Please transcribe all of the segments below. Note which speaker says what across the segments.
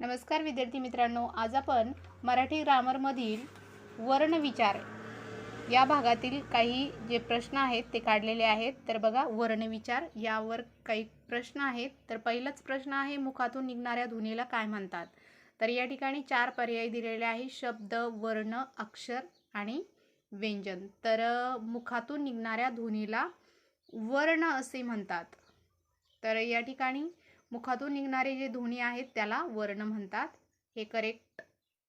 Speaker 1: नमस्कार विद्यार्थी मित्रांनो आज आपण मराठी ग्रामरमधील वर्णविचार या भागातील काही जे प्रश्न आहेत ते काढलेले आहेत. तर बघा वर्णविचार यावर काही प्रश्न आहेत. तर पहिलाच प्रश्न आहे मुखातून निघणाऱ्या ध्वनीला काय म्हणतात? तर या ठिकाणी चार पर्याय दिलेले आहे शब्द वर्ण अक्षर आणि व्यंजन. तर मुखातून निघणाऱ्या ध्वनीला वर्ण असे म्हणतात. तर या ठिकाणी मुखातून निघणारे जे ध्वनी आहेत त्याला वर्ण म्हणतात. हे करेक्ट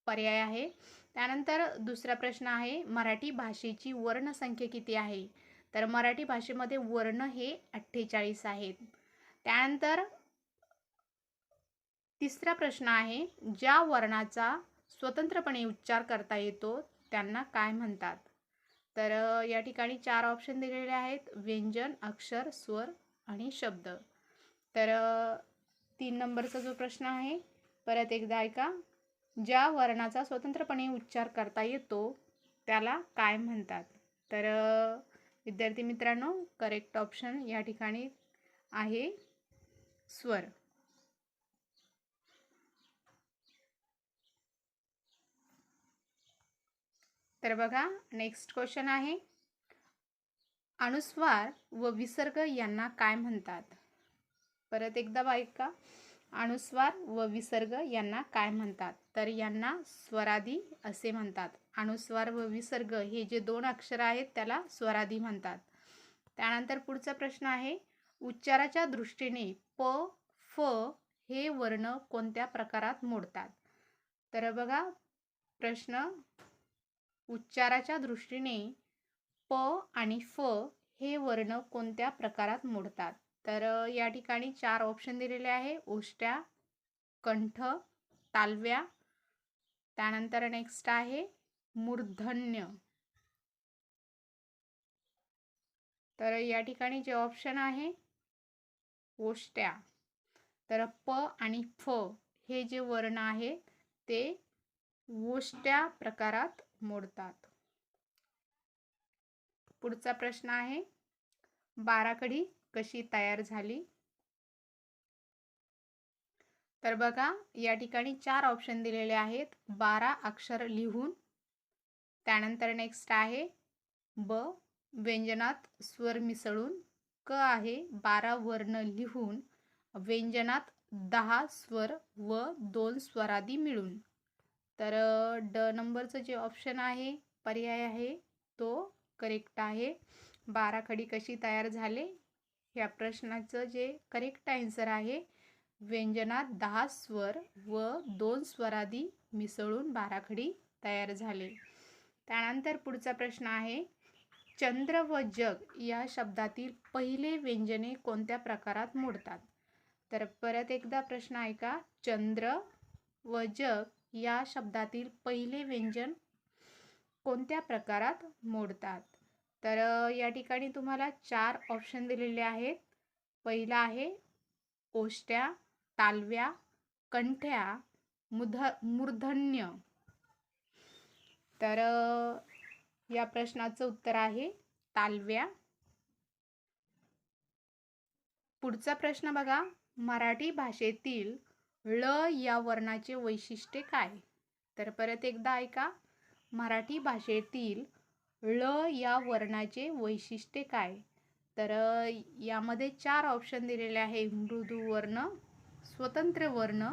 Speaker 1: पर्याय आहे. त्यानंतर दुसरा प्रश्न आहे मराठी भाषेची वर्णसंख्या किती आहे? तर मराठी भाषेमध्ये वर्ण हे अठ्ठेचाळीस आहेत. त्यानंतर तिसरा प्रश्न आहे ज्या वर्णाचा स्वतंत्रपणे उच्चार करता येतो त्यांना काय म्हणतात? तर या ठिकाणी चार ऑप्शन दिलेले आहेत व्यंजन अक्षर स्वर आणि शब्द. तर तीन नंबरचा जो प्रश्न आहे परत एकदा ऐका. ज्या वर्णाचा स्वतंत्रपणे उच्चार करता येतो त्याला काय म्हणतात? तर विद्यार्थी मित्रांनो करेक्ट ऑप्शन या ठिकाणी आहे स्वर. तर बघा नेक्स्ट क्वेश्चन आहे. अनुस्वार व विसर्ग यांना काय म्हणतात? परत एकदा ऐका अनुस्वार व विसर्ग यांना काय म्हणतात? तर यांना स्वरादी असे म्हणतात. अनुस्वार व विसर्ग हे जे दोन अक्षर आहेत त्याला स्वरादी म्हणतात. त्यानंतर पुढचा प्रश्न आहे उच्चाराच्या दृष्टीने प फ हे वर्ण कोणत्या प्रकारात मोडतात? तर बघा प्रश्न उच्चाराच्या दृष्टीने प आणि फ हे वर्ण कोणत्या प्रकारात मोडतात? तर या ठिकाणी चार ऑप्शन दिलेले आहे. ओष्ट्या कंठ तालव्या. त्यानंतर नेक्स्ट आहे मूर्धन्य. तर या ठिकाणी जे ऑप्शन आहे ओष्ट्या तर प आणि फ हे जे वर्ण आहे ते ओष्ट्या प्रकारात मोडतात. पुढचा प्रश्न आहे बाराकडी कशी तयार झाली? तर बघा या ठिकाणी चार ऑप्शन दिलेले आहेत. बारा अक्षर लिहून त्यानंतर नेक्स्ट आहे ब व्यंजनात स्वर मिसळून क आहे बारा वर्ण लिहून व्यंजनात दहा स्वर व दोन स्वरादी मिळून. तर ड नंबरचं जे ऑप्शन आहे पर्याय आहे तो करेक्ट आहे. बारा खडी कशी तयार झाले या प्रश्नाचं जे करेक्ट आन्सर आहे व्यंजनात दहा स्वर व दोन स्वरादी मिसळून बाराखडी तयार झाले. त्यानंतर पुढचा प्रश्न आहे चंद्र व जग या शब्दातील पहिले व्यंजने कोणत्या प्रकारात मोडतात? तर परत एकदा प्रश्न ऐका चंद्र व जग या शब्दातील पहिले व्यंजन कोणत्या प्रकारात मोडतात? तर या ठिकाणी तुम्हाला चार ऑप्शन दिलेले आहेत. पहिला आहे ओष्ट्या तालव्या कंठ्या मुध मूर्धन्य. तर या प्रश्नाचं उत्तर आहे तालव्या. पुढचा प्रश्न बघा मराठी भाषेतील ळ या वर्णाचे वैशिष्ट्य काय? तर परत एकदा ऐका मराठी भाषेतील ळ या वर्णाचे वैशिष्ट्य काय? तर यामध्ये चार ऑप्शन दिलेले आहे. मृदू वर्ण स्वतंत्र वर्ण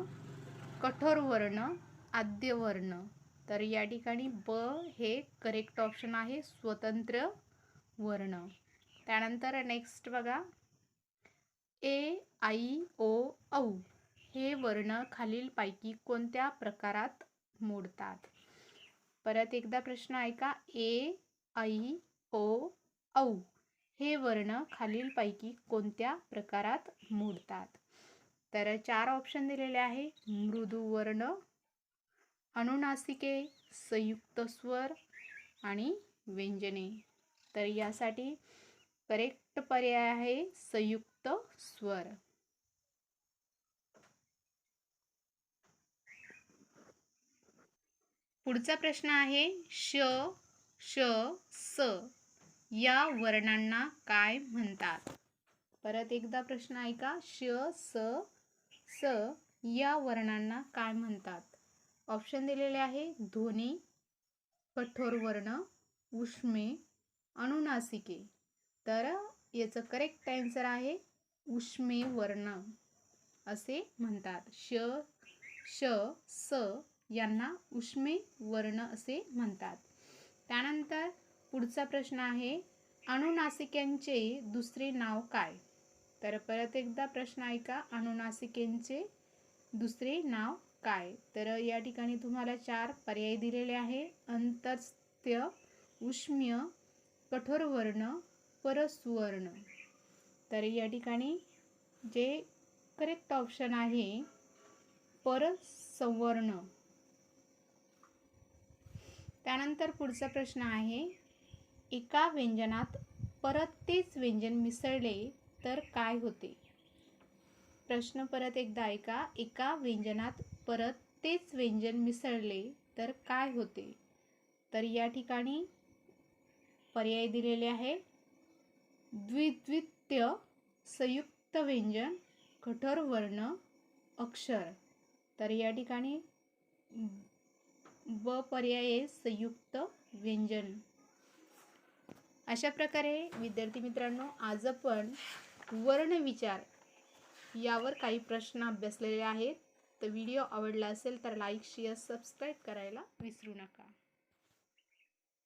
Speaker 1: कठोर वर्ण आद्य वर्ण. तर या ठिकाणी ब हे करेक्ट ऑप्शन आहे. स्वतंत्र वर्ण. त्यानंतर नेक्स्ट बघा. ए आई ओ औ हे वर्ण खालीलपैकी कोणत्या प्रकारात मोडतात? परत एकदा प्रश्न ऐका. ए आई ओ औ हे वर्ण खालीलपैकी कोणत्या प्रकारात मोडतात? तर चार ऑप्शन दिलेले आहे. मृदू वर्ण अनुनासिके संयुक्त स्वर आणि व्यंजने. तर यासाठी करेक्ट पर्याय आहे संयुक्त स्वर. पुढचा प्रश्न आहे श श स या वर्णांना काय म्हणतात? परत एकदा प्रश्न ऐका. श स स या वर्णांना काय म्हणतात? ऑप्शन दिलेले आहे ध्वनी कठोर वर्ण उष्मे अनुनासिके तर याचं करेक्ट आन्सर आहे उष्मे वर्ण. असे म्हणतात. श श स यांना उष्मे वर्ण असे म्हणतात. त्यानंतर पुढचा प्रश्न आहे अनुनासिकांचे दुसरे नाव काय? तर परत एकदा प्रश्न ऐका अनुनासिकेंचे दुसरे नाव काय? तर या ठिकाणी तुम्हाला चार पर्याय दिलेले आहे. अंतस्थ्य उष्म्य कठोर वर्ण परस्वर्ण. तर या ठिकाणी जे करेक्ट ऑप्शन आहे परसंवर्ण. त्यानंतर पुढचा प्रश्न आहे एका व्यंजनात परत तेच व्यंजन मिसळले तर काय होते? प्रश्न परत एकदा ऐका एका व्यंजनात परत तेच व्यंजन मिसळले तर काय होते? तर या ठिकाणी पर्याय दिलेले आहे. द्विद्वित्य संयुक्त व्यंजन कठोर वर्ण अक्षर. तर या ठिकाणी व पर्याय संयुक्त व्यंजन. अशा प्रकारे विद्यार्थी मित्रांनो आज आपण वर्णविचार यावर काही प्रश्न अभ्यासलेले आहेत. तर व्हिडिओ आवडला असेल तर लाईक शेअर सबस्क्राईब करायला विसरू नका.